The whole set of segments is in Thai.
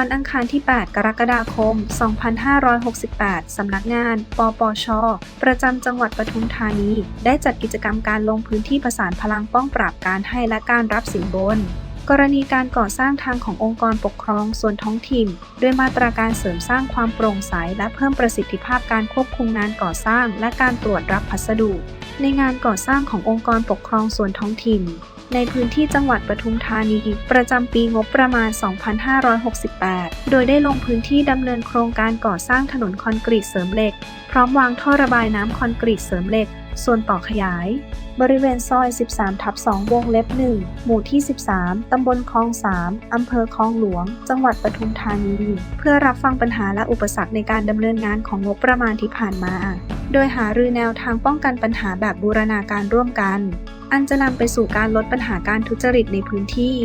วันอังคารที่ 8 กรกฎาคม 2568 สำนักงาน ปปช ประจำจังหวัดปทุมธานี ได้จัดกิจกรรมการลงพื้นที่ประสานพลังป้องปราบการให้และการรับสินบน กรณีการก่อสร้างทางขององค์กรปกครองส่วนท้องถิ่น ด้วยมาตราการเสริมสร้างความโปร่งใส และเพิ่มประสิทธิภาพการควบคุมงานก่อสร้าง และการตรวจรับพัสดุ ในงานก่อสร้างขององค์กรปกครองส่วนท้องถิ่น ในพื้นที่จังหวัดปทุมธานีประจำปีงบประมาณ 2568 โดยได้ลงพื้นที่ดำเนินโครงการก่อสร้างถนนคอนกรีตเสริมเหล็ก พร้อมวางท่อระบายน้ำคอนกรีตเสริมเหล็กส่วนต่อขยาย บริเวณซอย 13 ทับ 2 วงเล็บ 1 หมู่ที่ 13 ตำบลคลอง 3 อำเภอคลองหลวง จังหวัดปทุมธานี เพื่อรับฟังปัญหาและอุปสรรคในการดำเนินงานของงบประมาณที่ผ่านมา โดยหารือแนวทางป้องกันปัญหาแบบบูรณาการร่วมกัน อันจะนำไปสู่การลดปัญหาการทุจริตในพื้นที่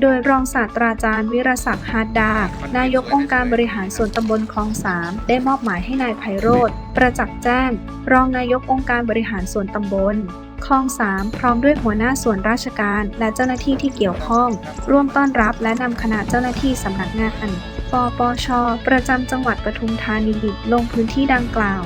โดยรองศาสตราจารย์วิรศักดิ์ฮาดดา นายกองค์การบริหารส่วนตำบลคลองสามได้มอบหมายให้นายไพโรธประจักษ์แจ้ง รองนายกองค์การบริหารส่วนตำบลคลองสามพร้อมด้วยหัวหน้าส่วนราชการและเจ้าหน้าที่ที่เกี่ยวข้อง ร่วมต้อนรับและนำคณะเจ้าหน้าที่สำนักงานปปช ประจำจังหวัดปทุมธานีลงพื้นที่ดังกล่าว